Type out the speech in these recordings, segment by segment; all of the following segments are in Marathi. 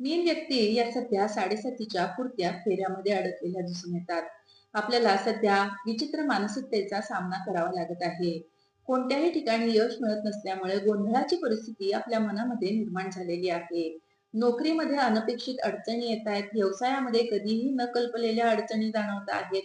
मीन व्यक्ती या सध्या साडेसातीच्या पुरत्या फेऱ्यामध्ये अडकलेल्या दिसून येतात. आपल्याला सध्या विचित्र मानसिकतेचा सामना करावा लागत आहे. कोणत्याही ठिकाणी यश मिळत नसल्यामुळे गोंधळाची परिस्थिती आपल्या मनामध्ये निर्माण झालेली आहे. नोकरीमध्ये अनपेक्षित अडचणी येत आहेत. व्यवसायामध्ये कधीही न कल्पलेल्या अडचणी जाणवत आहेत.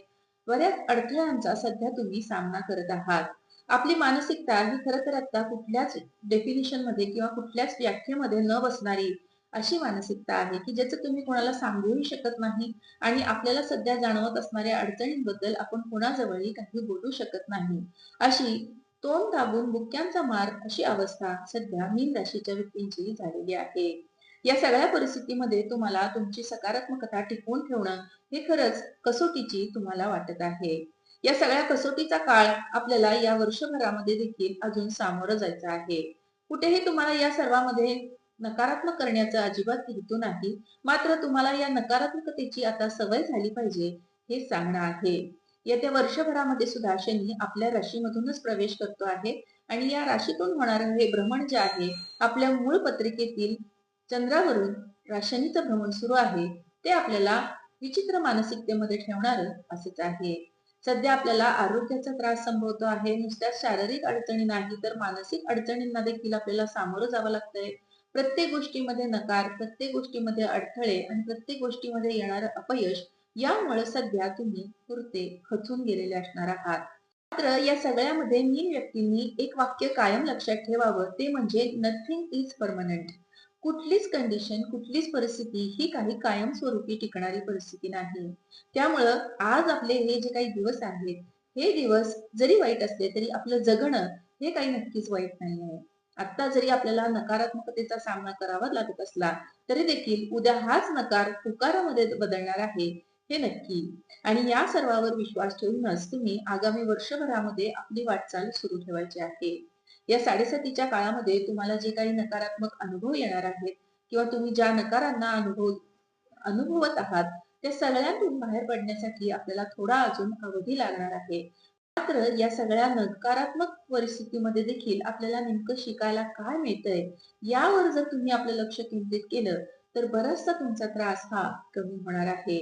बऱ्याच अडथळ्यांचा सध्या तुम्ही सामना करत आहात. आपली मानसिकता ही खरं तर आता कुठल्याच डेफिनेशनमध्ये किंवा कुठल्याच व्याख्येमध्ये न बसणारी अशी मानसिकता आहे की ज्याचं तुम्ही कोणाला सांगूही शकत नाही आणि आपल्याला सध्या जाणवत असणाऱ्या अडचणींबद्दल आपण कोणाजवळही काही बोलू शकत नाही. अशी तोंड दाबून बुक्क्यांचा मार अशी अवस्था सध्या मीन राशीच्या व्यक्तींची झालेली आहे. या सगळ्या परिस्थितीमध्ये तुम्हाला तुमची सकारात्मकता टिकवून ठेवणं हे खरंच कसोटीची तुम्हाला वाटत आहे. या सगळ्या कसोटीचा काळ आपल्याला या वर्षभरामध्ये देखील अजून सामोरं जायचं आहे. कुठेही तुम्हाला या सर्वामध्ये नकारात्मक करण्याचा अजिबात हेतू नाही. मात्र तुम्हाला या नकारात्मकतेची आता सवय झाली पाहिजे हे सांगणं आहे. येत्या वर्षभरामध्ये सुद्धा शनी आपल्या राशीमधूनच प्रवेश करतो आहे आणि या राशीतून होणार हे भ्रमण जे आहे आपल्या मूळ पत्रिकेतील चंद्रावरून शनीचं भ्रमण सुरू आहे. ते आपल्याला विचित्र मानसिकतेमध्ये ठेवणार असेच आहे. सध्या आपल्याला आरोग्याचा त्रास संभवतो आहे. नुसत्या शारीरिक अडचणी नाही तर मानसिक अडचणींना देखील आपल्याला सामोरं जावं लागतंय. प्रत्येक गोष्टीमध्ये नकार प्रत्येक गोष्टीमध्ये अडथळे आणि प्रत्येक गोष्टीमध्ये येणारं अपयश यामुळे सध्या तुम्ही पुरते खचून गेलेले असणार आहात. मात्र या सगळ्यामध्ये मी व्यक्तींनी एक वाक्य कायम लक्षात ठेवावं ते म्हणजे नथिंग इज परमनंट कुठलीच कंडिशन कुठलीच परिस्थिती ही काही कायमस्वरूपी टिकणारी परिस्थिती नाही. त्यामुळं आज आपले हे जे काही दिवस आहेत हे दिवस जरी वाईट असले तरी आपलं जगणं हे काही नक्कीच वाईट नाही आहे. आता जरी आपल्याला नकारात्मकतेचा सामना करावा लागत असला तरी देखील उद्या हाच नकार पुकारामध्ये बदलणार आहे हे नक्की. आणि या सर्वावर विश्वास ठेवूनच तुम्ही आगामी वर्षभरामध्ये आपली वाटचाल सुरू ठेवायची आहे. या साडेसातीच्या काळामध्ये तुम्हाला जे काही नकारात्मक अनुभव येणार आहेत किंवा तुम्ही ज्या नकारांना अनुभव अनुभवत आहात त्या सगळ्यांतून बाहेर पडण्यासाठी आपल्याला थोडा अजून अवधी लागणार आहे. मात्र या सगळ्या नकारात्मक परिस्थितीमध्ये देखील आपल्याला नेमकं शिकायला काय मिळतंय यावर जर तुम्ही आपलं लक्ष केंद्रित केलं तर बराचसा तुमचा त्रास हा कमी होणार आहे.